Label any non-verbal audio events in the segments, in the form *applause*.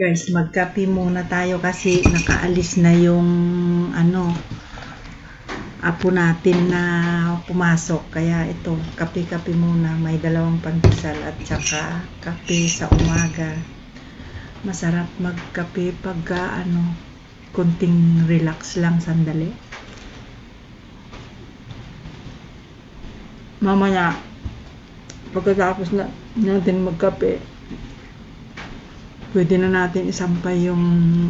Guys, magkape muna tayo kasi nakaalis na yung ano apo natin na pumasok. Kaya ito, kape-kape muna. May dalawang pandesal at saka kape sa umaga. Masarap magkape pag ano, kunting relax lang sandali. Mamaya, pagkatapos na natin magkape, pwede na natin isampay yung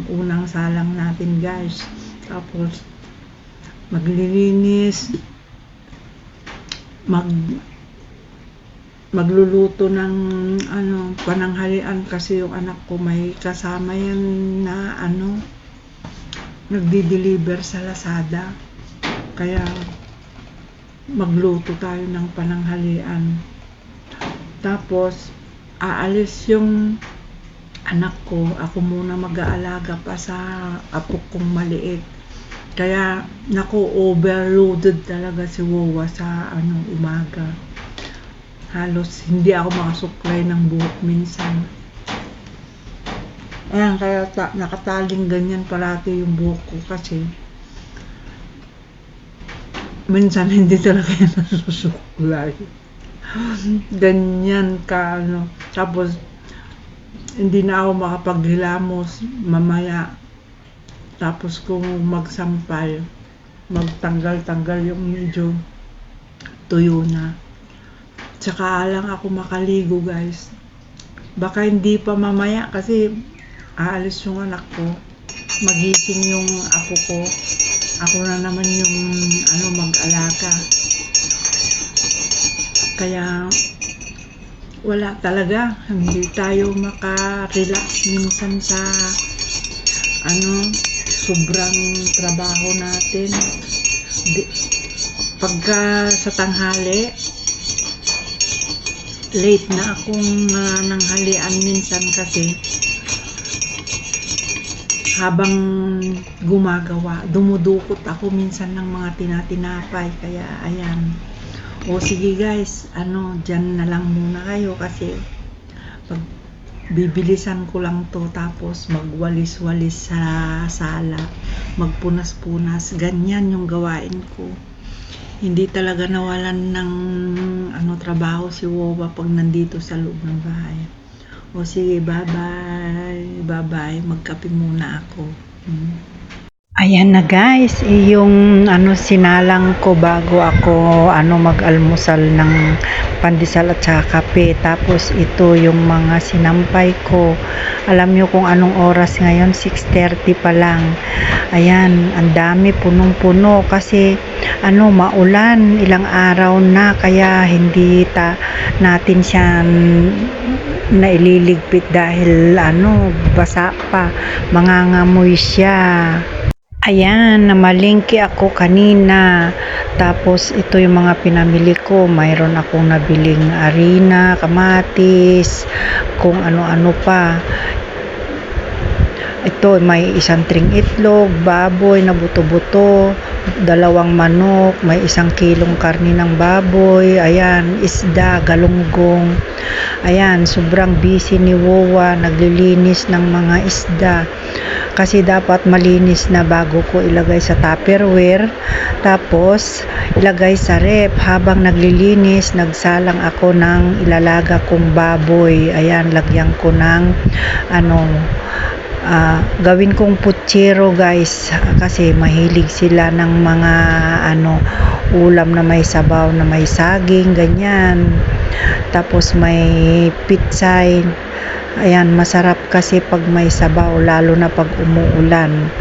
unang salang natin guys. Tapos, maglilinis, mag magluluto ng ano pananghalian. Kasi yung anak ko may kasama yan na ano nagdi-deliver sa Lazada. Kaya magluto tayo ng pananghalian. Tapos aalis yung anak ko ako muna mag-aalaga pa sa apo kong maliit. Kaya naku overloaded talaga si Wawa sa ano umaga. Halos hindi ako makasuklay ng buhok minsan. Ayan kaya ta- nakataling ganyan parati yung buhok ko kasi minsan hindi talaga yan *laughs* nasusuklay. Ganyan ka ano. Tapos hindi na ako makapaghilamos mamaya. Tapos kung magsampal magtanggal-tanggal yung medyo tuyo na. Tsaka lang ako makaligo guys. Baka hindi pa mamaya kasi aalis yung anak ko. Magising yung apo ko. Ako na naman yung ano mag-alaka kaya wala talaga. Hindi tayo maka-relax minsan sa ano sobrang trabaho natin. Di, pagka sa tanghali late na akong uh, nanghalian minsan kasi habang gumagawa dumudukot ako minsan ng mga tinatinapay. Kaya ayan o sige guys. Ano dyan na lang muna kayo kasi pag bibilisan ko lang to tapos magwalis-walis sa sala magpunas-punas ganyan yung gawain ko. Hindi talaga nawalan ng ano trabaho si Wowa pag nandito sa loob ng bahay. O sige bye bye bye bye magkape muna ako. Hmm. Ayan na guys, yung ano sinalang ko bago ako ano mag-almusal ng pandesal at saka kape. Tapos ito yung mga sinampay ko. Alam nyo kung anong oras ngayon, 6.30 pa lang. Ayan, ang dami punong-puno kasi ano maulan ilang araw na kaya hindi ta natin siya na ililigpit dahil ano basa pa mangangamoy siya Ayan, namalingki ako kanina. Tapos ito yung mga pinamili ko. Mayroon akong nabiling arena, kamatis, kung ano-ano pa. Ito, may isang tring itlog, baboy na buto-buto, dalawang manok, may isang kilong karni ng baboy, ayan, isda, galunggong. Ayan, sobrang busy ni Wowa, naglilinis ng mga isda kasi dapat malinis na bago ko ilagay sa tupperware. Tapos ilagay sa rep habang naglilinis nagsalang ako ng ilalaga kong baboy. Ayan lagyan ko ng ano uh, gawin kong putsero guys. Kasi mahilig sila ng mga ano ulam na may sabaw na may saging ganyan. Tapos may pitsay Ayan, masarap kasi pag may sabaw, lalo na pag umuulan.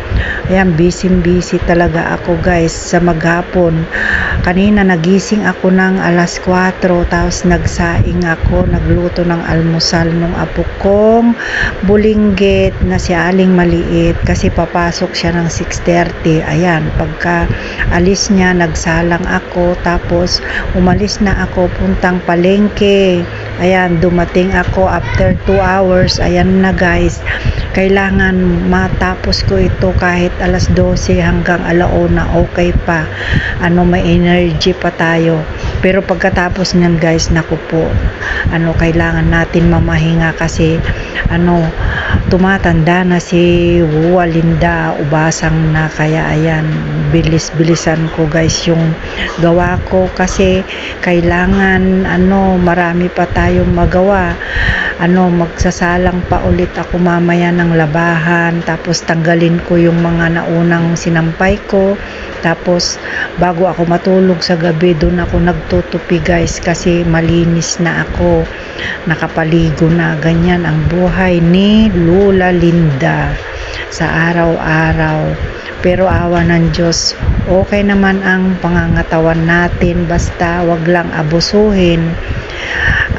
Ayan, busy-busy talaga ako guys sa maghapon. Kanina nagising ako ng alas 4, tapos nagsaing ako, nagluto ng almusal nung apo kong bulinggit na si Aling Maliit kasi papasok siya ng 6.30. Ayan, pagka alis niya, nagsalang ako, tapos umalis na ako puntang palengke. Ayan, dumating ako after 2 hours. Ayan na guys. Kailangan matapos ko ito kahit alas 12 hanggang alauna. Okay pa. Ano, may energy pa tayo. Pero pagkatapos niyan guys, naku po, ano, kailangan natin mamahinga kasi ano, tumatanda na si Walinda, ubasang na kaya ayan, bilis-bilisan ko guys yung gawa ko kasi kailangan ano, marami pa tayong magawa. Ano, magsasalang pa ulit ako mamaya ng labahan, tapos tanggalin ko yung mga naunang sinampay ko. Tapos bago ako matulog sa gabi, doon ako nagtutupi guys kasi malinis na ako. Nakapaligo na ganyan ang buhay ni Lula Linda sa araw-araw. Pero awa ng Diyos, okay naman ang pangangatawan natin basta wag lang abusuhin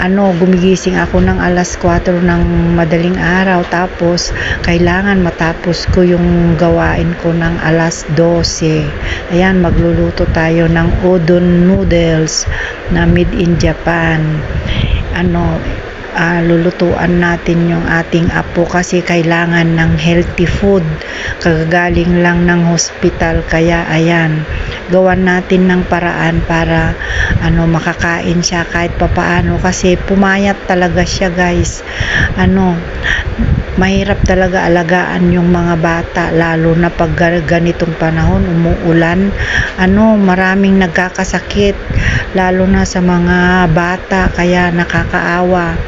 ano, gumigising ako ng alas 4 ng madaling araw tapos kailangan matapos ko yung gawain ko ng alas 12. Ayan, magluluto tayo ng udon noodles na made in Japan. Ano, ah, lulutuan natin yung ating apo kasi kailangan ng healthy food. Kagagaling lang ng hospital kaya ayan, gawan natin ng paraan para ano makakain siya kahit papaano kasi pumayat talaga siya guys. Ano, mahirap talaga alagaan yung mga bata lalo na pag ga- ganitong panahon umuulan ano maraming nagkakasakit lalo na sa mga bata kaya nakakaawa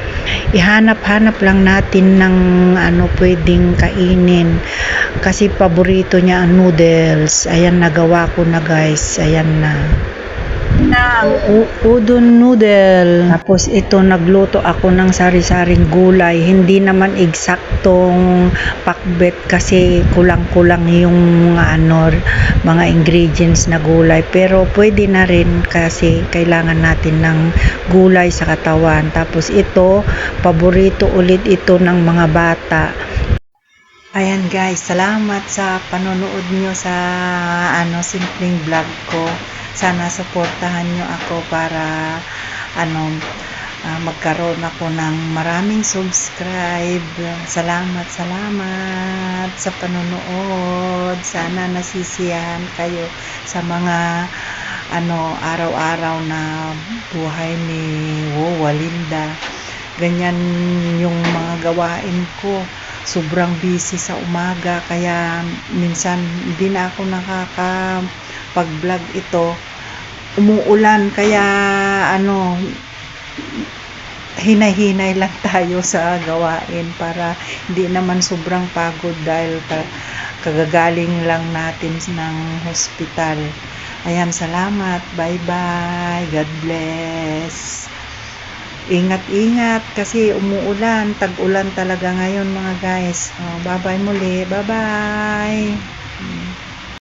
ihanap-hanap lang natin ng ano pwedeng kainin. Kasi paborito niya ang noodles. Ayan nagawa ko na guys. Ayan na u- udon noodle. Tapos ito nagluto ako ng sari-saring gulay. Hindi naman eksaktong pakbet kasi kulang-kulang yung ano mga ingredients na gulay. Pero pwede na rin kasi kailangan natin ng gulay sa katawan. Tapos ito, paborito ulit ito ng mga bata. Ayan guys, salamat sa panonood nyo sa ano simpleng vlog ko. Sana suportahan nyo ako para ano ah, magkaroon ako ng maraming subscribe. Salamat, salamat sa panonood. Sana nasisiyahan kayo sa mga ano araw-araw na buhay ni Wo Walinda. Ganyan yung mga gawain ko sobrang busy sa umaga kaya minsan hindi na ako nakaka pag vlog ito umuulan kaya ano hinay-hinay lang *laughs* tayo sa gawain para hindi naman sobrang pagod dahil ka- kagagaling lang natin ng hospital ayan salamat bye bye God bless Ingat-ingat kasi umuulan, tag-ulan talaga ngayon mga guys. Oh, bye-bye muli. Bye-bye.